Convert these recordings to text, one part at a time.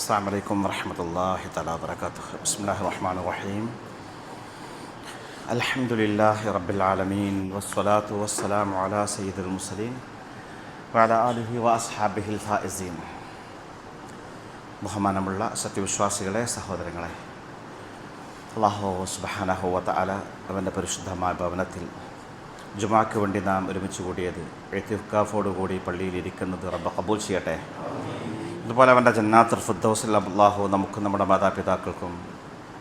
السلام عليكم ورحمة الله تعالى وبركاته بسم الله الرحمن الرحيم الحمد لله رب العالمين والصلاة والسلام على سيد المرسلين وعلى آله وأصحابه الفائزين ബഹുമാനമുള്ള സത്യവിശ്വാസികളെ സഹോദരങ്ങളെ അള്ളാഹു സുബാനഹുവത്ത അല അവൻ്റെ പരിശുദ്ധമായ ഭവനത്തിൽ ജുമാക്ക് വേണ്ടി നാം ഒരുമിച്ച് കൂടിയത് എഴുത്തിഫ്കാഫോടുകൂടി പള്ളിയിൽ ഇരിക്കുന്നത് റബ്ബ കബൂൽ ചെയ്യട്ടെ ഇതുപോലെ അവന്റെ ജന്നാത്തുർ ഫുദ്ദോസ് അള്ളാഹു നമുക്കും നമ്മുടെ മാതാപിതാക്കൾക്കും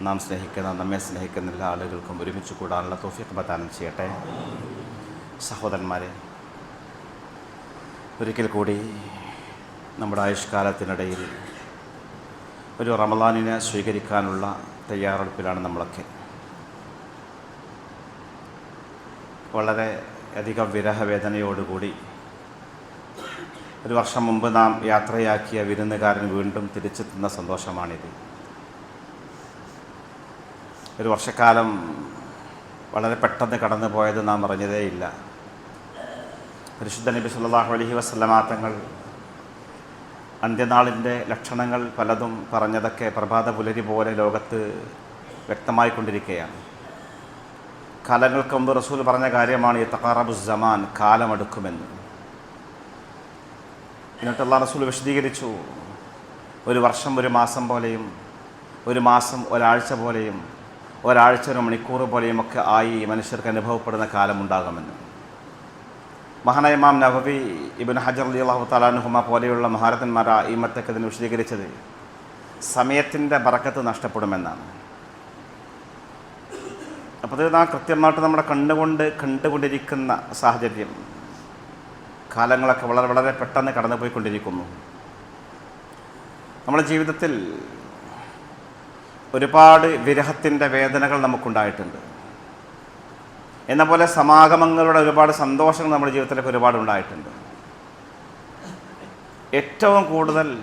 നാം സ്നേഹിക്കുന്ന നമ്മെ സ്നേഹിക്കുന്ന എല്ലാ ആളുകൾക്കും ഒരുമിച്ച് കൂടാനുള്ള തോഫിക്ക് പ്രദാനം ചെയ്യട്ടെ. സഹോദരന്മാരെ ഒരിക്കൽ കൂടി നമ്മുടെ ആയുഷ്കാലത്തിനിടയിൽ ഒരു റമദാനിനെ സ്വീകരിക്കാനുള്ള തയ്യാറെടുപ്പിലാണ് നമ്മളൊക്കെ. വളരെ അധികം വിരഹവേദനയോടുകൂടി ഒരു വർഷം മുമ്പ് നാം യാത്രയാക്കിയ വിരുന്നുകാരൻ വീണ്ടും തിരിച്ചെത്തുന്ന സന്തോഷമാണിത്. ഒരു വർഷക്കാലം വളരെ പെട്ടെന്ന് കടന്നു പോയത് നാം അറിഞ്ഞതേയില്ല. പരിശുദ്ധ നബി സല്ലല്ലാഹു അലഹി വസല്ലമ തങ്ങൾ അന്ത്യനാളിന്റെ ലക്ഷണങ്ങൾ പലതും പറഞ്ഞതൊക്കെ പ്രഭാത പുലരി പോലെ ലോകത്ത് വ്യക്തമായിക്കൊണ്ടിരിക്കുകയാണ് കാലങ്ങൾക്ക് മുമ്പ് റസൂൽ പറഞ്ഞ കാര്യമാണ് ഈ തക്കാറബു ജമാൻ കാലമെടുക്കുമെന്ന്. എന്നിട്ട് അള്ളാഹ് റസൂൽ വിശദീകരിച്ചു. ഒരു വർഷം ഒരു മാസം പോലെയും ഒരു മാസം ഒരാഴ്ച പോലെയും ഒരാഴ്ച ഒരു മണിക്കൂർ പോലെയും ഒക്കെ ആയി മനുഷ്യർക്ക് അനുഭവപ്പെടുന്ന കാലമുണ്ടാകുമെന്ന്. മഹാനായ ഇമാം നവവി ഇബിൻ ഹജർ അലി അള്ളാഹു താലാനുഹുമ പോലെയുള്ള മഹാരഥന്മാർ ഈ മറ്റൊക്കെ ഇതിന് വിശദീകരിച്ചത്. സമയത്തിന്റെ ബറക്കത്ത് നഷ്ടപ്പെടുമെന്നാണ്. അപ്പോൾ ഇത് നാം കൃത്യമായിട്ട് നമ്മുടെ കണ്ടുകൊണ്ട് കണ്ടുകൊണ്ടിരിക്കുന്ന സാഹചര്യം കാലങ്ങളൊക്കെ വളരെ വളരെ പെട്ടെന്ന് കടന്നുപോയിക്കൊണ്ടിരിക്കുന്നു. നമ്മുടെ ജീവിതത്തിൽ ഒരുപാട് വിരഹത്തിന്റെ വേദനകൾ നമുക്കുണ്ടായിട്ടുണ്ട്. എന്ന പോലെ സമാഗമങ്ങളുടെ ഒരുപാട് സന്തോഷങ്ങൾ നമ്മുടെ ജീവിതത്തിലൊക്കെ ഒരുപാട് ഉണ്ടായിട്ടുണ്ട്. ഏറ്റവും കൂടുതൽ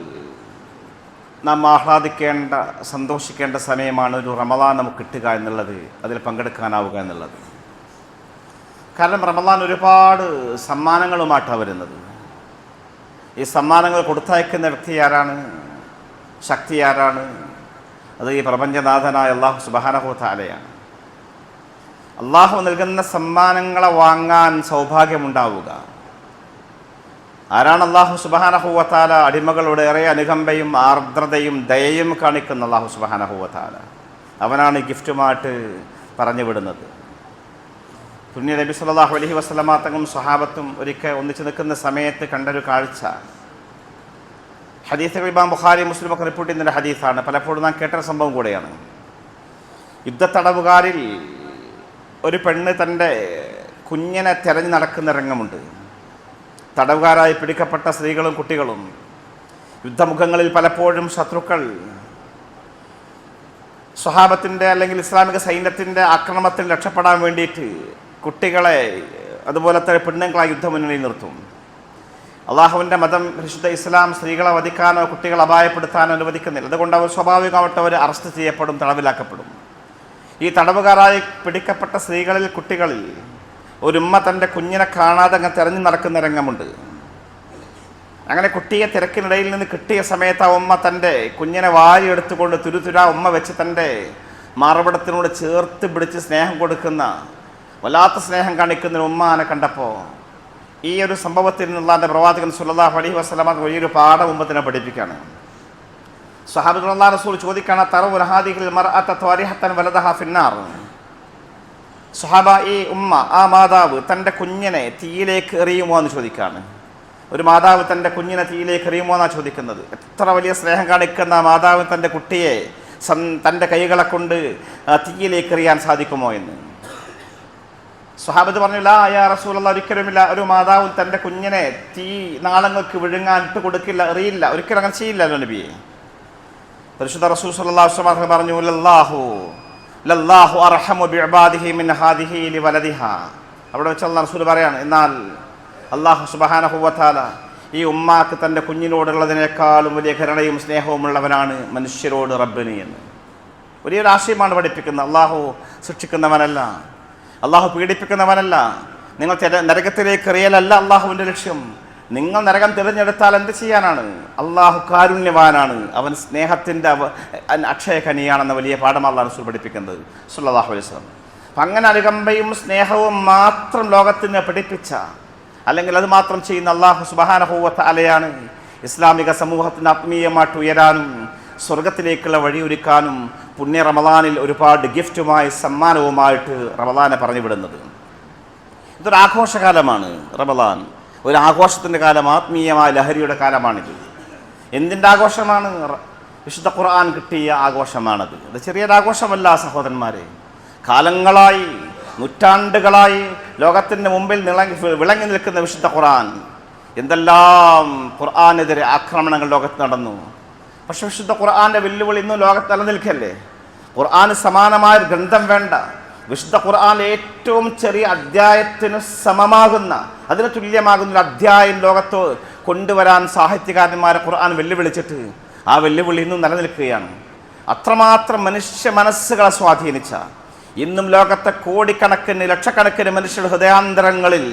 നാം ആഹ്ലാദിക്കേണ്ട സന്തോഷിക്കേണ്ട സമയമാണ് ഒരു റമദാൻ നമുക്ക് കിട്ടുക എന്നുള്ളത് അതിൽ പങ്കെടുക്കാനാവുക എന്നുള്ളത്. കാരണം റമദാൻ ഒരുപാട് സമ്മാനങ്ങളുമായിട്ടാണ് വരുന്നത്. ഈ സമ്മാനങ്ങൾ കൊടുത്തയക്കുന്ന വ്യക്തി ആരാണ്? ശക്തി ആരാണ്? അത് ഈ പ്രപഞ്ചനാഥനായ അള്ളാഹു സുബാനഹു താലയാണ് അള്ളാഹു നൽകുന്ന സമ്മാനങ്ങളെ വാങ്ങാൻ സൗഭാഗ്യമുണ്ടാവുക. ആരാണ് അള്ളാഹു സുബാനഹുവത്താല അടിമകളുടെ ഏറെ അനുകമ്പയും ആർദ്രതയും ദയയും കാണിക്കുന്ന അള്ളാഹു സുബാനഹുവത്താല അവനാണ് ഗിഫ്റ്റുമായിട്ട് പറഞ്ഞു വിടുന്നത് പുണ്യ നബി സല്ലാഹു അലഹി വസ്ലമാത്തങ്ങും സ്വഹാബത്തും ഒരിക്കൽ ഒന്നിച്ചു നിൽക്കുന്ന സമയത്ത് കണ്ടൊരു കാഴ്ച. ഹദീസ് ഇമാം ബുഖാരി മുസ്ലിം ഒക്കെ റിപ്പോർട്ട് ചെയ്യുന്ന ഹദീസാണ്. പലപ്പോഴും നാം കേട്ട സംഭവം കൂടെയാണ്. യുദ്ധത്തടവുകാരിൽ ഒരു പെണ്ണ് തന്റെ കുഞ്ഞിനെ തിരഞ്ഞു നടക്കുന്ന രംഗമുണ്ട്. തടവുകാരായി പിടിക്കപ്പെട്ട സ്ത്രീകളും കുട്ടികളും യുദ്ധമുഖങ്ങളിൽ പലപ്പോഴും ശത്രുക്കൾ സ്വഹാബത്തിന്റെ അല്ലെങ്കിൽ ഇസ്ലാമിക സൈന്യത്തിന്റെ ആക്രമണത്തിൽ രക്ഷപ്പെടാൻ വേണ്ടിയിട്ട് കുട്ടികളെ അതുപോലെ തന്നെ പെണ്ണുങ്ങളെ യുദ്ധമുന്നണിയിൽ നിർത്തും. അള്ളാഹുവിന്റെ മതം വിശുദ്ധ ഇസ്ലാം സ്ത്രീകളെ വധിക്കാനോ കുട്ടികളെ അപായപ്പെടുത്താനോ അനുവദിക്കുന്നില്ല. അതുകൊണ്ട് അവർ സ്വാഭാവികമായിട്ട് അവർ അറസ്റ്റ് ചെയ്യപ്പെടും തടവിലാക്കപ്പെടും. ഈ തടവുകാരായി പിടിക്കപ്പെട്ട സ്ത്രീകളിൽ കുട്ടികളിൽ ഒരുമ്മ തന്റെ കുഞ്ഞിനെ കാണാതെ അങ്ങ് തിരഞ്ഞു നടക്കുന്ന രംഗമുണ്ട്. അങ്ങനെ കുട്ടിയെ തിരക്കിനിടയിൽ നിന്ന് കിട്ടിയ സമയത്ത് ആ ഉമ്മ തന്റെ കുഞ്ഞിനെ വാരി എടുത്തുകൊണ്ട് തുരുതുര ഉമ്മ വെച്ച് തന്റെ മാർവിടത്തിനോട് ചേർത്ത് പിടിച്ച് സ്നേഹം കൊടുക്കുന്ന വല്ലാത്ത സ്നേഹം കാണിക്കുന്ന ഉമ്മാനെ കണ്ടപ്പോൾ ഈ ഒരു സംഭവത്തിൽ നിന്നുള്ള എന്റെ പ്രവാചകൻ സുല്ലാ അലഹി വസ്ലാമ വലിയൊരു പാഠം ഉമ്മത്തിനെ പഠിപ്പിക്കുകയാണ്. സഹാബിദുള്ള റസൂൽ ചോദിക്കാണ് തറവ് വലതഹ ഫിന്നാർ? സുഹാബ ഈ ഉമ്മ ആ മാതാവ് തന്റെ കുഞ്ഞിനെ തീയിലേക്ക് എറിയുമോ എന്ന് ചോദിക്കുകയാണ്. ഒരു മാതാവ് തന്റെ കുഞ്ഞിനെ തീയിലേക്ക് എറിയുമോ എന്നാണ് ചോദിക്കുന്നത്. എത്ര വലിയ സ്നേഹം കാണിക്കുന്ന മാതാവ് തന്റെ കുട്ടിയെ തന്റെ കൈകളെ കൊണ്ട് തീയിലേക്ക് എറിയാൻ സാധിക്കുമോ എന്ന്. സുഹാബത്ത് പറഞ്ഞില്ല അയാ റസൂലുള്ള ഒരിക്കലുമില്ല. ഒരു മാതാവ് തന്റെ കുഞ്ഞിനെ തീ നാളങ്ങൾക്ക് വിഴുങ്ങാൻ ഇട്ട് കൊടുക്കില്ല അറിയില്ല ഒരിക്കലും അങ്ങനെ ചെയ്യില്ലല്ലോ നബിയെ. പരിശുദ്ധ റസൂൽ അലൈഹി വസല്ലം പറഞ്ഞു ലല്ലാഹു ലല്ലാഹു അർഹമു ബിഇബാദിഹി മിൻ ഹാദിഹി ലിവലദിഹ. അവിടെ വെച്ച് അല്ലാഹു റസൂൽ പറയാണ് എന്നാൽ അല്ലാഹു സുബ്ഹാനഹു വതആല ഈ ഉമ്മാക്ക് തന്റെ കുഞ്ഞിനോടുള്ളതിനേക്കാളും വലിയ കരുണയും സ്നേഹവും ഉള്ളവനാണ് മനുഷ്യരോട് റബ്ബിന് എന്ന്. വലിയൊരു ആശയമാണ് പഠിപ്പിക്കുന്നത്. അള്ളാഹു ശിക്ഷിക്കുന്നവനല്ല. അള്ളാഹു പീഡിപ്പിക്കുന്നവനല്ല. നിങ്ങൾ നരകത്തിലേക്ക് എറിയലല്ല അള്ളാഹുവിന്റെ ലക്ഷ്യം. നിങ്ങൾ നരകം തിരഞ്ഞെടുത്താൽ എന്ത് ചെയ്യാനാണ്? അള്ളാഹു കാരുണ്യവാനാണ്. അവൻ സ്നേഹത്തിന്റെ അവ അക്ഷയഖനിയാണെന്ന വലിയ പാഠം അള്ളാഹ് റസൂൽ പഠിപ്പിക്കുന്നത്. സുല്ലാഹു അലൈഹി സ്വലം അപ്പം അങ്ങനെ അനുകമ്പയും സ്നേഹവും മാത്രം ലോകത്തിന് പഠിപ്പിച്ച അല്ലെങ്കിൽ അത് മാത്രം ചെയ്യുന്ന അള്ളാഹു സുബാനഹൂവത്ത് അലയാണ് ഇസ്ലാമിക സമൂഹത്തിന് ആത്മീയമായിട്ട് ഉയരാനും സ്വർഗത്തിലേക്കുള്ള വഴിയൊരുക്കാനും പുണ്യ റമദാനിൽ ഒരുപാട് ഗിഫ്റ്റുമായി സമ്മാനവുമായിട്ട് റമദാനെ പറഞ്ഞു വിടുന്നത് ഇതൊരു ആഘോഷകാലമാണ് റമദാൻ. ഒരു ആഘോഷത്തിന്റെ കാലം ആത്മീയമായ ലഹരിയുടെ കാലമാണിത്. എന്തിന്റെ ആഘോഷമാണ്? വിശുദ്ധ ഖുർആൻ കിട്ടിയ ആഘോഷമാണത്. അത് ചെറിയൊരാഘോഷമല്ല സഹോദരന്മാരെ. കാലങ്ങളായി നൂറ്റാണ്ടുകളായി ലോകത്തിന്റെ മുമ്പിൽ നിളങ്ങി വിളങ്ങി നിൽക്കുന്ന വിശുദ്ധ ഖുർആൻ. എന്തെല്ലാം ഖുർആാനെതിരെ ആക്രമണങ്ങൾ ലോകത്ത് നടന്നു. പക്ഷെ വിശുദ്ധ ഖുർആാന്റെ വെല്ലുവിളി ഇന്നും ലോകത്ത് നിലനിൽക്കല്ലേ? ഖുർആന് സമാനമായ ഗ്രന്ഥം വേണ്ട. വിശുദ്ധ ഖുർആൻ ഏറ്റവും ചെറിയ അധ്യായത്തിന് സമമാകുന്ന അതിന് തുല്യമാകുന്ന ഒരു അധ്യായം ലോകത്ത് കൊണ്ടുവരാൻ സാഹിത്യകാരന്മാരെ ഖുർആൻ വെല്ലുവിളിച്ചിട്ട് ആ വെല്ലുവിളി ഇന്നും നിലനിൽക്കുകയാണ്. അത്രമാത്രം മനുഷ്യ മനസ്സുകളെ സ്വാധീനിച്ച ഇന്നും ലോകത്തെ കോടിക്കണക്കിന് ലക്ഷക്കണക്കിന് മനുഷ്യരുടെ ഹൃദയാന്തരങ്ങളിൽ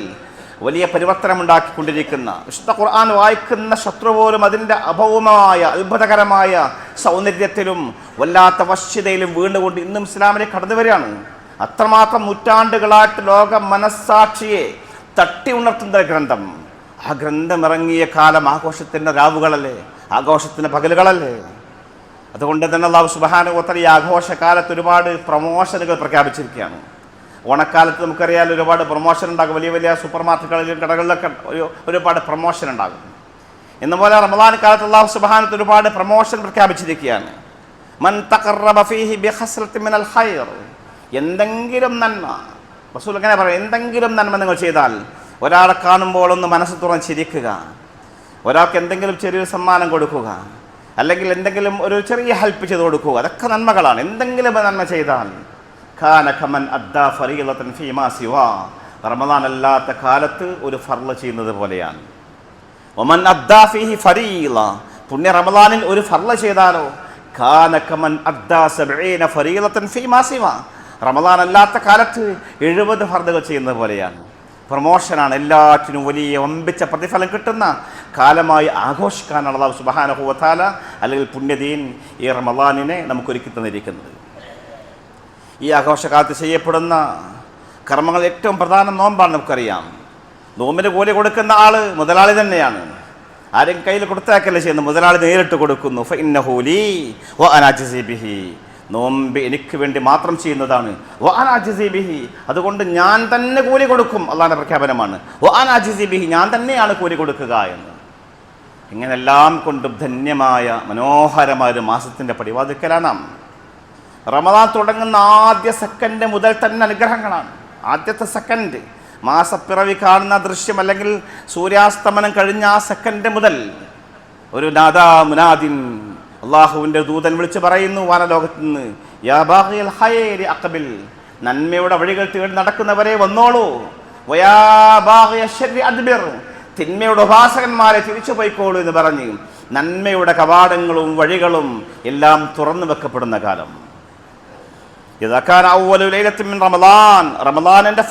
വലിയ പരിവർത്തനമുണ്ടാക്കിക്കൊണ്ടിരിക്കുന്ന വിശുദ്ധ ഖുർആൻ വായിക്കുന്ന ശത്രു പോലും അതിന്റെ അഭൗമമായ അത്ഭുതകരമായ സൗന്ദര്യത്തിലും വല്ലാത്ത വശ്യതയിലും വീണ്ടുകൊണ്ട് ഇന്നും ഇസ്ലാമിലെ കടന്നു വരികയാണ്. അത്രമാത്രം നൂറ്റാണ്ടുകളായിട്ട് ലോക മനസ്സാക്ഷിയെ തട്ടി ഉണർത്തുന്ന ഗ്രന്ഥം. ആ ഗ്രന്ഥം ഇറങ്ങിയ കാലം ആഘോഷത്തിന്റെ രാവുകളല്ലേ ആഘോഷത്തിന്റെ പകലുകളല്ലേ? അതുകൊണ്ട് തന്നെ അള്ളാഹു സുബാനുഗോത്തർ ഈ ആഘോഷകാലത്ത് ഒരുപാട് പ്രമോഷനുകൾ പ്രഖ്യാപിച്ചിരിക്കുകയാണ്. ഓണക്കാലത്ത് നമുക്കറിയാം ഒരുപാട് പ്രൊമോഷൻ ഉണ്ടാകും. വലിയ വലിയ സൂപ്പർ മാർക്കറ്റുകളിലും കടകളിലൊക്കെ ഒരു ഒരുപാട് പ്രൊമോഷൻ ഉണ്ടാകും. എന്ന പോലെ റമദാൻ കാലത്ത് അള്ളാഹു സുബാനത്ത് ഒരുപാട് പ്രൊമോഷൻ പ്രഖ്യാപിച്ചിരിക്കുകയാണ്. മൻ മിനൽ ഖൈർ. എന്തെങ്കിലും നന്മ റസൂൽ എങ്ങനെ പറയും എന്തെങ്കിലും നന്മ നിങ്ങൾ ചെയ്താൽ ഒരാളെ കാണുമ്പോൾ ഒന്ന് മനസ്സ് തുറന്ന് ചിരിക്കുക ഒരാൾക്ക് എന്തെങ്കിലും ചെറിയൊരു സമ്മാനം കൊടുക്കുക. അല്ലെങ്കിൽ എന്തെങ്കിലും ഒരു ചെറിയ ഹെൽപ്പ് ചെയ്ത് കൊടുക്കുക. അതൊക്കെ നന്മകളാണ്. എന്തെങ്കിലും നന്മ ചെയ്താൽ ഖമൻ അദ്ദാ സിവാ. റമദാൻ കാലത്ത് ഒരു ഫർള ചെയ്യുന്നത് പോലെയാണ്. ഒമൻ അദ്ദാ ഫരീല പുണ്യ റമദാനിൽ ഒരു ഫർള ചെയ്താലോ? ഖമൻ അദ്ദാ സിവാ. റമദാൻ കാലത്ത് എഴുപത് ഫർദുകൾ ചെയ്യുന്നത് പോലെയാണ്. പ്രൊമോഷനാണ് എല്ലാറ്റിനും വലിയ വമ്പിച്ച പ്രതിഫലം കിട്ടുന്ന കാലമായി ആഘോഷിക്കാനാണ് അള്ളാഹു സുബാനഹുവത്താല അല്ലെങ്കിൽ പുണ്യദീൻ ഈ റമദാനിനെ നമുക്കൊരുക്കി തന്നിരിക്കുന്നത്. ഈ ആഘോഷകാലത്ത് ചെയ്യപ്പെടുന്ന കർമ്മങ്ങൾ ഏറ്റവും പ്രധാന നോമ്പാണ് നമുക്കറിയാം. നോമ്പിന് കൂലി കൊടുക്കുന്ന ആൾ മുതലാളി തന്നെയാണ്. ആരും കയ്യിൽ കൊടുത്താക്കല്ലേ ചെയ്യുന്നത്? മുതലാളി നേരിട്ട് കൊടുക്കുന്നു. ഫഇന്നഹു ലീ വ അനാ അജ്സി ബിഹി. നോമ്പ് എനിക്ക് വേണ്ടി മാത്രം ചെയ്യുന്നതാണ്. വ അനാ അജ്സി ബിഹി. അതുകൊണ്ട് ഞാൻ തന്നെ കൂലി കൊടുക്കും. അള്ളാഹിന്റെ പ്രഖ്യാപനമാണ്. വ അനാ അജ്സി ബിഹി. ഞാൻ തന്നെയാണ് കൂലി കൊടുക്കുക എന്ന്. ഇങ്ങനെല്ലാം കൊണ്ടും ധന്യമായ മനോഹരമായ ഒരു മാസത്തിന്റെ പടിവാതിക്കലാണ് നാം. റമദാൻ തുടങ്ങുന്ന ആദ്യ സെക്കൻഡ് മുതൽ തന്നെ അനുഗ്രഹങ്ങളാണ്. ആദ്യത്തെ സെക്കൻഡ്. മാസപ്പിറവി കാണുന്ന ദൃശ്യം അല്ലെങ്കിൽ സൂര്യാസ്തമനം കഴിഞ്ഞ ആ സെക്കൻഡ് മുതൽ ഒരു നാദാ മുനാദിൻ അള്ളാഹുവിന്റെ ദൂതൻ വിളിച്ച് പറയുന്നു വാനലോകത്ത് നിന്ന് അഖബിൽ നന്മയുടെ വഴികൾ തേടി നടക്കുന്നവരെ വന്നോളൂ. തിന്മയുടെ ഉപാസകന്മാരെ തിരിച്ചു പോയിക്കോളൂ എന്ന് പറഞ്ഞ് നന്മയുടെ കവാടങ്ങളും വഴികളും എല്ലാം തുറന്നു വെക്കപ്പെടുന്ന കാലം.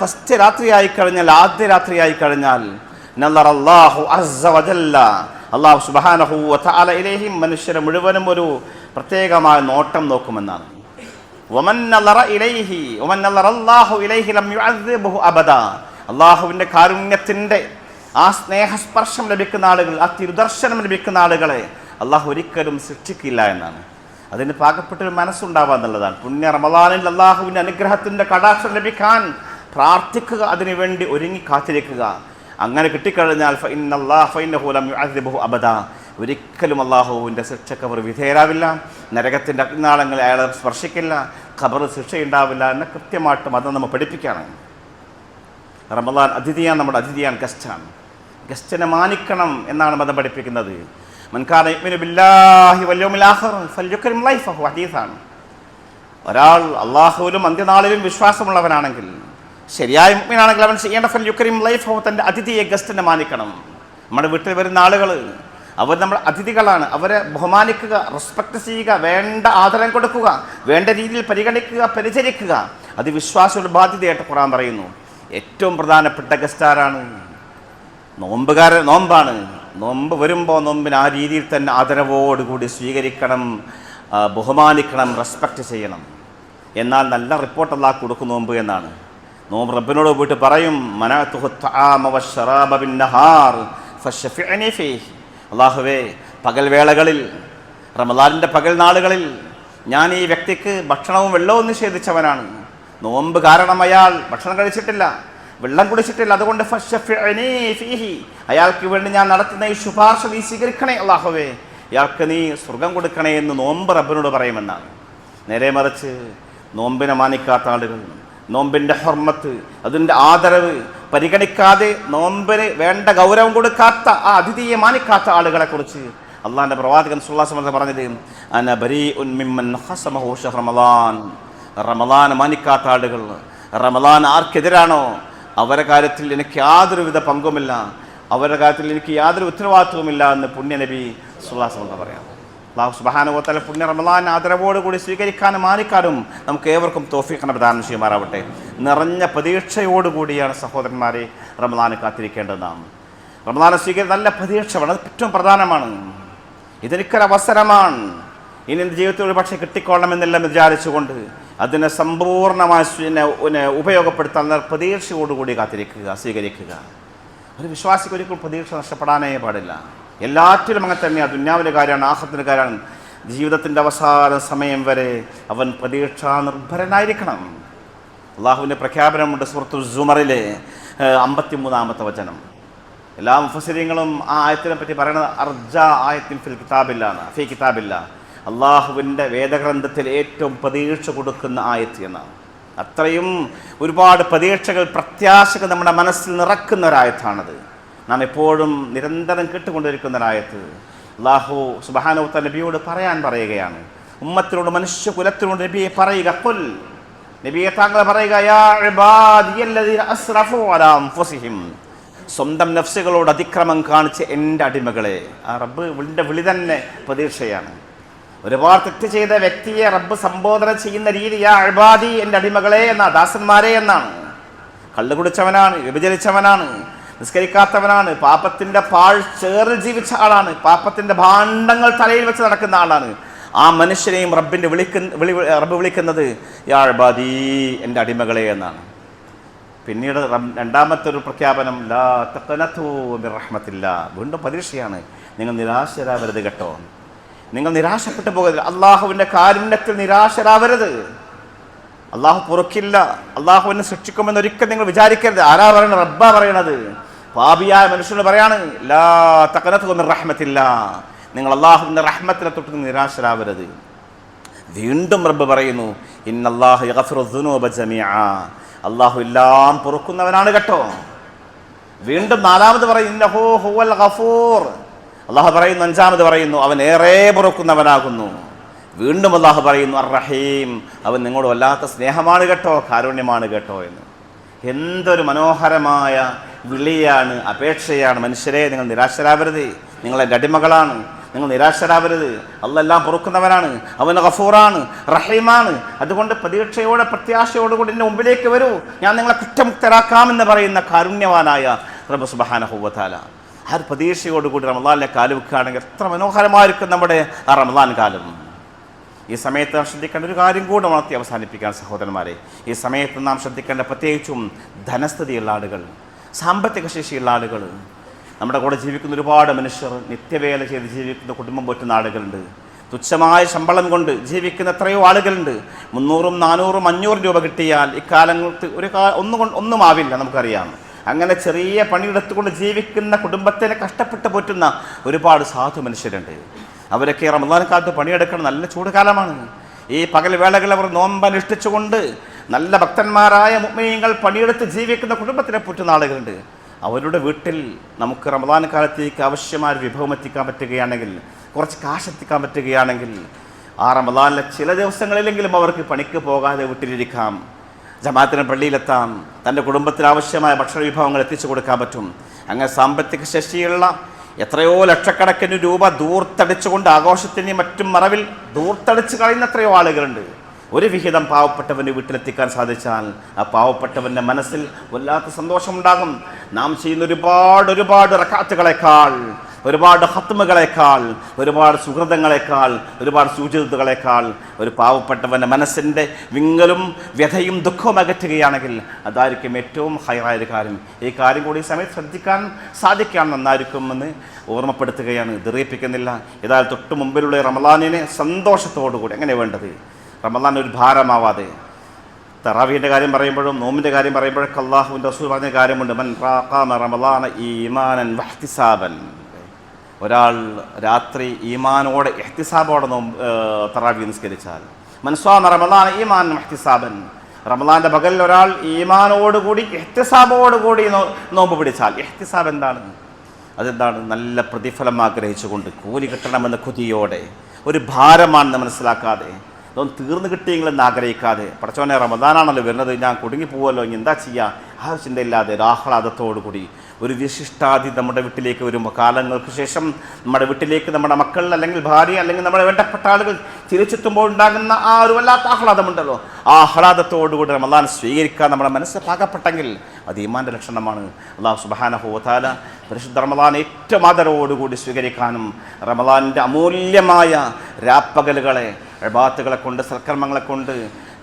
ഫസ്റ്റ് രാത്രിയായി കഴിഞ്ഞാൽ ആദ്യ രാത്രിയായി കഴിഞ്ഞാൽ അള്ളാഹു വതആല ഇലൈഹിം മനുഷ്യരെ മുഴുവനും ഒരു പ്രത്യേകമായ നോട്ടം നോക്കുമെന്നാണ്. അല്ലാഹുവിന്റെ കാരുണ്യത്തിന്റെ ആ സ്നേഹസ്പർശം ലഭിക്കുന്ന ആളുകൾ ആ തിരുദർശനം ലഭിക്കുന്ന ആളുകളെ അള്ളാഹു ഒരിക്കലും സൃഷ്ടിക്കില്ല എന്നാണ്. അതിന് പാകപ്പെട്ടൊരു മനസ്സുണ്ടാവുക എന്നുള്ളതാണ്. പുണ്യ റമദാനിൽ അള്ളാഹുവിന്റെ അനുഗ്രഹത്തിന്റെ കടാക്ഷം ലഭിക്കാൻ പ്രാർത്ഥിക്കുക അതിനുവേണ്ടി ഒരുങ്ങി കാത്തിരിക്കുക. അങ്ങനെ കിട്ടിക്കഴിഞ്ഞാൽ അബദ. ഒരിക്കലും അള്ളാഹുവിന്റെ ശിക്ഷ അവർ വിധേയരാവില്ല. നരകത്തിന്റെ അഗ്നാളങ്ങളെ അയാളെ സ്പർശിക്കില്ല. ഖബർ ശിക്ഷയുണ്ടാവില്ല എന്ന കൃത്യമായിട്ട് മതം നമ്മൾ പഠിപ്പിക്കുകയാണ്. റമദാൻ അതിഥിയാണ് നമ്മുടെ അതിഥിയാണ് ഗസ്റ്റാണ്. ഗസ്റ്റിനെ മാനിക്കണം എന്നാണ് മതം പഠിപ്പിക്കുന്നത്. ഹദീസാണ് ഒരാൾ അള്ളാഹുവിലും അന്ത്യനാളിലും വിശ്വാസമുള്ളവനാണെങ്കിൽ ശരിയായ മുഗ്മിനാണെങ്കിൽ അവൻ ചെയ്യേണ്ട ഫൽ യുക്രിം ലൈഫഹു തന്റെ അതിഥിയെ ഗസ്റ്റിനെ മാനിക്കണം. നമ്മുടെ വീട്ടിൽ വരുന്ന ആളുകൾ അവർ നമ്മൾ അതിഥികളാണ്. അവരെ ബഹുമാനിക്കുക റെസ്പെക്ട് ചെയ്യുക വേണ്ട ആദരം കൊടുക്കുക വേണ്ട രീതിയിൽ പരിഗണിക്കുക പരിചരിക്കുക. അത് വിശ്വാസിയുടെ ബാധ്യതയായിട്ട് ഖുറാൻ പറയുന്നു. ഏറ്റവും പ്രധാനപ്പെട്ട ഗസ്റ്റാരാണ് നോമ്പുകാരൻ നോമ്പാണ്. നോമ്പ് വരുമ്പോൾ നോമ്പിന് ആ രീതിയിൽ തന്നെ ആദരവോടുകൂടി സ്വീകരിക്കണം ബഹുമാനിക്കണം റെസ്പെക്റ്റ് ചെയ്യണം. എന്നാൽ നല്ല റിപ്പോർട്ട് അല്ലാഹ് കൊടുക്കും നോമ്പ് എന്നാണ്. നോമ്പ് റബ്ബിനോട് പോയിട്ട് പറയും. അള്ളാഹുവേ പകൽ വേളകളിൽ റമദാനിന്റെ പകൽ നാളുകളിൽ ഞാൻ ഈ വ്യക്തിക്ക് ഭക്ഷണവും വെള്ളവും നിഷേധിച്ചവനാണ്. നോമ്പ് കാരണം അയാൾ ഭക്ഷണം കഴിച്ചിട്ടില്ല. വെള്ളം കുടിച്ചിട്ടില്ല അതുകൊണ്ട്. അയാൾക്ക് വേണ്ടി ഞാൻ നടത്തുന്ന ഈ ശുപാർശ നീ സ്വീകരിക്കണേ അള്ളാഹുവേ. ഇയാൾക്ക് നീ സ്വർഗം കൊടുക്കണേ എന്ന് നോമ്പ് റബ്ബിനോട് പറയുമെന്നാണ്. നേരെ മറിച്ച് നോമ്പിനെ മാനിക്കാത്ത ആളുകൾ നോമ്പിന്റെ ഹർമ്മത്ത് അതിന്റെ ആദരവ് പരിഗണിക്കാതെ നോമ്പിന് വേണ്ട ഗൗരവം കൊടുക്കാത്ത ആ അതിഥിയെ മാനിക്കാത്ത ആളുകളെ കുറിച്ച് അള്ളാഹിന്റെ പ്രവാചകൻ സുല്ലാസ് പറഞ്ഞത് അന മാനിക്കാത്ത ആളുകൾ റമദാൻ ആർക്കെതിരാണോ? അവരുടെ കാര്യത്തിൽ എനിക്ക് യാതൊരുവിധ പങ്കുമില്ല. അവരുടെ കാര്യത്തിൽ എനിക്ക് യാതൊരു ഉത്തരവാദിത്വവുമില്ല എന്ന് പുണ്യനബി സുല്ലാസ് എന്ന് പറയാം. അള്ളാഹു സുബാനുഭവത്തല പുണ്യ റമദാൻ ആദരവോടുകൂടി സ്വീകരിക്കാനും മാനിക്കാനും നമുക്ക് ഏവർക്കും തോഫിക്കണ പ്രധാനം ചെയ്യുമാറാവട്ടെ. നിറഞ്ഞ പ്രതീക്ഷയോടുകൂടിയാണ് സഹോദരന്മാരെ റമദാൻ കാത്തിരിക്കേണ്ടത് നാം. റമദാനെ നല്ല പ്രതീക്ഷ വേണം അത് ഏറ്റവും പ്രധാനമാണ്. ഇതെനിക്കൊരവസരമാണ്. ഇനി എന്റെ ജീവിതത്തിൽ ഒരു പക്ഷേ കിട്ടിക്കൊള്ളണമെന്നെല്ലാം വിചാരിച്ചുകൊണ്ട് അതിനെ സമ്പൂർണമായി ഉപയോഗപ്പെടുത്താൻ പ്രതീക്ഷയോടുകൂടി കാത്തിരിക്കുക സ്വീകരിക്കുക. ഒരു വിശ്വാസിക്ക് ഒരിക്കലും പ്രതീക്ഷ നഷ്ടപ്പെടാനേ പാടില്ല. എല്ലാറ്റിലും അങ്ങനെ ആ ദുന്യാവിന്റെ കാര്യമാണ് ആഹത്തിന്റെ കാര്യമാണ്. ജീവിതത്തിന്റെ അവസാന സമയം വരെ അവൻ പ്രതീക്ഷാ നിർഭരനായിരിക്കണം. അള്ളാഹുവിന്റെ പ്രഖ്യാപനമുണ്ട് സുഹൃത്തു ജുമറിലെ അമ്പത്തി മൂന്നാമത്തെ വചനം. എല്ലാ മുഫസിര്യങ്ങളും ആ ആയത്തിനെ പറ്റി പറയുന്നത് അർജ ആയത്തിൻ ഫിൽ കിതാബില്ല ഫി കിതാബില്ല. അള്ളാഹുവിന്റെ വേദഗ്രന്ഥത്തിൽ ഏറ്റവും പ്രതീക്ഷ കൊടുക്കുന്ന ആയത്ത് എന്നാണ്. അത്രയും ഒരുപാട് പ്രതീക്ഷകൾ പ്രത്യാശകൾ നമ്മുടെ മനസ്സിൽ നിറക്കുന്ന ഒരായത്താണത്. നാം എപ്പോഴും നിരന്തരം കേട്ടുകൊണ്ടിരിക്കുന്ന ഒരായത്ത്. അള്ളാഹു സുബാനോത്ത നബിയോട് പറയാൻ പറയുകയാണ്. ഉമ്മത്തിനോട് മനുഷ്യ കുലത്തിനോട് നബിയെ പറയുക കൊൽ നബിയെ താങ്കൾ പറയുക സ്വന്തം നഫ്സുകളോട് അതിക്രമം കാണിച്ച എന്റെ അടിമകളെ. ആ റബ്ബ് വിളിന്റെ വിളി തന്നെ പ്രതീക്ഷയാണ്. ഒരുപാട് തെറ്റ് ചെയ്ത വ്യക്തിയെ റബ്ബ് സംബോധന ചെയ്യുന്ന രീതി യാ അഴ്ബാദി എന്റെ അടിമകളെ എന്ന ദാസന്മാരെ എന്നാണ്. കള്ളു കുടിച്ചവനാണ് വിഭജനിച്ചവനാണ് നിസ്കരിക്കാത്തവനാണ് പാപത്തിന്റെ പാൾ ചേറിൽ ജീവിച്ച ആളാണ് പാപത്തിന്റെ ഭാണ്ഡങ്ങൾ തലയിൽ വെച്ച് നടക്കുന്ന ആളാണ്. ആ മനുഷ്യനെയും റബ്ബിന്റെ വിളിക്കുന്ന വിളി റബ്ബ് വിളിക്കുന്നത് യാ അഴ്ബാദി എന്റെ അടിമകളെ എന്നാണ്. പിന്നീട് രണ്ടാമത്തെ ഒരു പ്രഖ്യാപനം ലാ മിർ റഹ്മത്തില്ല വീണ്ടും പരീക്ഷയാണ്. നിങ്ങൾ നിരാശരാവരുത് കേട്ടോ. നിങ്ങൾ നിരാശപ്പെട്ടു പോകരുത്. അള്ളാഹുവിന്റെ കാരുണ്യത്തിൽ നിരാശരാവരുത്. അള്ളാഹു പുറക്കില്ല. അള്ളാഹുവിനെ സൃഷ്ടിക്കുമെന്ന് ഒരിക്കലും നിങ്ങൾ വിചാരിക്കരുത്. ആരാ പറയണത്? റബ്ബ പറയണത്. പാപിയായ മനുഷ്യനോട് പറയാണ് ലാ മിർ റഹ്മത്തില്ല. നിങ്ങൾ അള്ളാഹുവിന്റെ റഹ്മത്തിനെ തൊട്ട് നിരാശരാവരുത്. വീണ്ടും റബ്ബ് പറയുന്നു ഇന്നല്ലാഹു അള്ളാഹു എല്ലാം പൊറുക്കുന്നവനാണ് കേട്ടോ. വീണ്ടും നാലാമത് പറയും ഗഫൂർ. അള്ളാഹു പറയുന്നു അഞ്ചാമത് പറയുന്നു അവൻ ഏറെ പുറക്കുന്നവനാകുന്നു. വീണ്ടും അള്ളാഹു പറയുന്നു അർറഹീം അവൻ നിങ്ങളോട് വല്ലാത്ത സ്നേഹമാണ് കേട്ടോ കാരുണ്യമാണ് കേട്ടോ എന്ന്. എന്തൊരു മനോഹരമായ വിളിയാണ് അപേക്ഷയാണ് മനുഷ്യരെ നിങ്ങൾ നിരാശരാവരുത്. നിങ്ങളെന്റെ അടിമകളാണ് നിങ്ങൾ നിരാശരാവരുത്. അല്ലെല്ലാം പൊറുക്കുന്നവനാണ് അവൻ ഗഫൂറാണ് റഹീമാണ്. അതുകൊണ്ട് പ്രതീക്ഷയോടെ പ്രത്യാശയോടുകൂടി എന്റെ മുമ്പിലേക്ക് വരൂ. ഞാൻ നിങ്ങളെ കുറ്റമുക്തരാക്കാമെന്ന് പറയുന്ന കാരുണ്യവാനായ റബ്ബ് സുബഹാനഹുവത്താല ആ ഒരു പ്രതീക്ഷയോടുകൂടി റമദാനിലെ കാലം വെക്കുകയാണെങ്കിൽ എത്ര മനോഹരമായിരിക്കും നമ്മുടെ ആ റമദാൻ കാലം. ഈ സമയത്ത് നാം ശ്രദ്ധിക്കേണ്ട ഒരു കാര്യം കൂടെ ഉണർത്തി അവസാനിപ്പിക്കാൻ സഹോദരന്മാരെ. ഈ സമയത്ത് നാം ശ്രദ്ധിക്കേണ്ട പ്രത്യേകിച്ചും ധനസ്ഥിതിയുള്ള ആളുകൾ സാമ്പത്തിക ശേഷിയുള്ള ആളുകൾ. നമ്മുടെ കൂടെ ജീവിക്കുന്ന ഒരുപാട് മനുഷ്യർ നിത്യവേല ചെയ്ത് ജീവിക്കുന്ന കുടുംബം പോറ്റുന്ന ആളുകളുണ്ട്. തുച്ഛമായ ശമ്പളം കൊണ്ട് ജീവിക്കുന്ന എത്രയോ ആളുകളുണ്ട്. മുന്നൂറും നാനൂറും അഞ്ഞൂറും രൂപ കിട്ടിയാൽ ഇക്കാലങ്ങൾക്ക് ഒരു കാ ഒന്നും ഒന്നും ആവില്ല നമുക്കറിയാം. അങ്ങനെ ചെറിയ പണിയെടുത്തുകൊണ്ട് ജീവിക്കുന്ന കുടുംബത്തിനെ കഷ്ടപ്പെട്ട് പോറ്റുന്ന ഒരുപാട് സാധു മനുഷ്യരുണ്ട്. അവരൊക്കെ റമദാനക്കാലത്ത് കാലത്ത് പണിയെടുക്കണം. നല്ല ചൂട് കാലമാണ് ഈ പകൽ വേളകൾ അവർ നോമ്പനുഷ്ഠിച്ചുകൊണ്ട് നല്ല ഭക്തന്മാരായ മുമ്മയങ്ങൾ പണിയെടുത്ത് ജീവിക്കുന്ന കുടുംബത്തിനെ പോറ്റുന്ന ആളുകളുണ്ട്. അവരുടെ വീട്ടിൽ നമുക്ക് റമദാൻ കാലത്തേക്ക് ആവശ്യമായ വിഭവം എത്തിക്കാൻ പറ്റുകയാണെങ്കിൽ കുറച്ച് കാശ് എത്തിക്കാൻ പറ്റുകയാണെങ്കിൽ ആ റമദാനിലെ ചില ദിവസങ്ങളിലെങ്കിലും അവർക്ക് പണിക്ക് പോകാതെ വീട്ടിലിരിക്കാം ജമാഅത്തിന് പള്ളിയിലെത്താം. തന്റെ കുടുംബത്തിന് ആവശ്യമായ ഭക്ഷണ വിഭവങ്ങൾ എത്തിച്ചു കൊടുക്കാൻ പറ്റും. അങ്ങനെ സാമ്പത്തിക ശേഷിയുള്ള എത്രയോ ലക്ഷക്കണക്കിന് രൂപ ദൂർത്തടിച്ചുകൊണ്ട് ആഘോഷത്തിന് മറ്റും മറവിൽ ദൂർത്തടിച്ച് കളയുന്ന എത്രയോ ആളുകളുണ്ട്. ഒരു വിഹിതം പാവപ്പെട്ടവന് വീട്ടിലെത്തിക്കാൻ സാധിച്ചാൽ ആ പാവപ്പെട്ടവന്റെ മനസ്സിൽ വല്ലാത്ത സന്തോഷമുണ്ടാകും. നാം ചെയ്യുന്ന ഒരുപാട് ഒരുപാട് റക്കാത്തുകളെക്കാൾ ഒരുപാട് ഹത്മകളെക്കാൾ ഒരുപാട് സുഹൃതങ്ങളെക്കാൾ ഒരുപാട് സൂചിതകളെക്കാൾ ഒരു പാവപ്പെട്ടവന്റെ മനസ്സിന്റെ വിങ്ങലും വ്യഥയും ദുഃഖവും അകറ്റുകയാണെങ്കിൽ അതായിരിക്കും ഏറ്റവും ഹയറായ ഒരു കാര്യം. ഈ കാര്യം കൂടി ഈ സമയത്ത് ശ്രദ്ധിക്കാൻ സാധിക്കാൻ നന്നായിരിക്കുമെന്ന് ഓർമ്മപ്പെടുത്തുകയാണ്. ദീർഘിപ്പിക്കുന്നില്ല ഏതായാലും തൊട്ട് മുമ്പിലുള്ള റമലാനിനെ സന്തോഷത്തോടുകൂടി എങ്ങനെ വേണ്ടത്? റമലാൻ ഒരു ഭാരമാവാതെ. തറാവീന്റെ കാര്യം പറയുമ്പോഴും നോമിന്റെ കാര്യം പറയുമ്പോഴൊക്കെ അള്ളാഹുവിന്റെ റസൂൽ പറഞ്ഞ കാര്യമുണ്ട്. മൻ റമലാന ഈമാനൻ വഹ്തിസാബൻ. ഒരാൾ രാത്രി ഈമാനോടെ എഹ്തിസാബോടെ തറാവി നിസ്കരിച്ചാൽ. മനസ്സാന്ന റമലാൻ ഈമാൻ എഹ്തിസാബൻ റമലാന്റെ പകലിൽ ഒരാൾ ഈമാനോടുകൂടി എഹ്തിസാബോടുകൂടി നോമ്പ് പിടിച്ചാൽ എഹ്തിസാബ് എന്താണ് അതെന്താണ്? നല്ല പ്രതിഫലം ആഗ്രഹിച്ചുകൊണ്ട് കൂലി കിട്ടണമെന്ന കൊതിയോടെ ഒരു ഭാരമാണെന്ന് മനസ്സിലാക്കാതെ അതൊന്നും തീർന്നു കിട്ടിയെങ്കിലെന്ന് ആഗ്രഹിക്കാതെ പഠിച്ചോനെ റമദാനാണല്ലോ വരുന്നത് ഞാൻ കുടുങ്ങി പോവുമല്ലോ ഇനി എന്താ ചെയ്യുക ആ ചിന്തയില്ലാതെ ഒരു ആഹ്ലാദത്തോടുകൂടി ഒരു വിശിഷ്ടാതി നമ്മുടെ വീട്ടിലേക്ക് വരുമ്പോൾ കാലങ്ങൾക്ക് ശേഷം നമ്മുടെ വീട്ടിലേക്ക് നമ്മുടെ മക്കൾ അല്ലെങ്കിൽ ഭാര്യ അല്ലെങ്കിൽ നമ്മുടെ വേണ്ടപ്പെട്ട ആളുകൾ തിരിച്ചെത്തുമ്പോൾ ഉണ്ടാകുന്ന ആ ഒരു വല്ലാത്ത ആഹ്ലാദമുണ്ടല്ലോ. ആ ആഹ്ലാദത്തോടുകൂടി റമദാൻ സ്വീകരിക്കാൻ നമ്മുടെ മനസ്സ് പാകപ്പെട്ടെങ്കിൽ അത് ഈമാന്റെ ലക്ഷണമാണ്. അള്ളാഹു സുബാനഹോതാല പരിശുദ്ധ റമദാൻ ഏറ്റവും ആദരവോടുകൂടി സ്വീകരിക്കാനും റമദാനിന്റെ അമൂല്യമായ രാപ്പകലുകളെ എബാത്തുകളെ കൊണ്ട് സൽക്കർമ്മങ്ങളെ കൊണ്ട്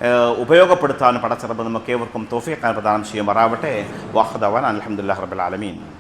ഏഹ്, ഉപയോഗപ്പെടുത്താനും പടച്ചിറപ്പ് നമുക്ക് ഏവർക്കും തോഫിക്കാൻ പ്രദാനം ചെയ്യുമാറാവട്ടെ. വാഹദവാൻ അലഹമുല്ലാ റബുൽ ആലമീൻ.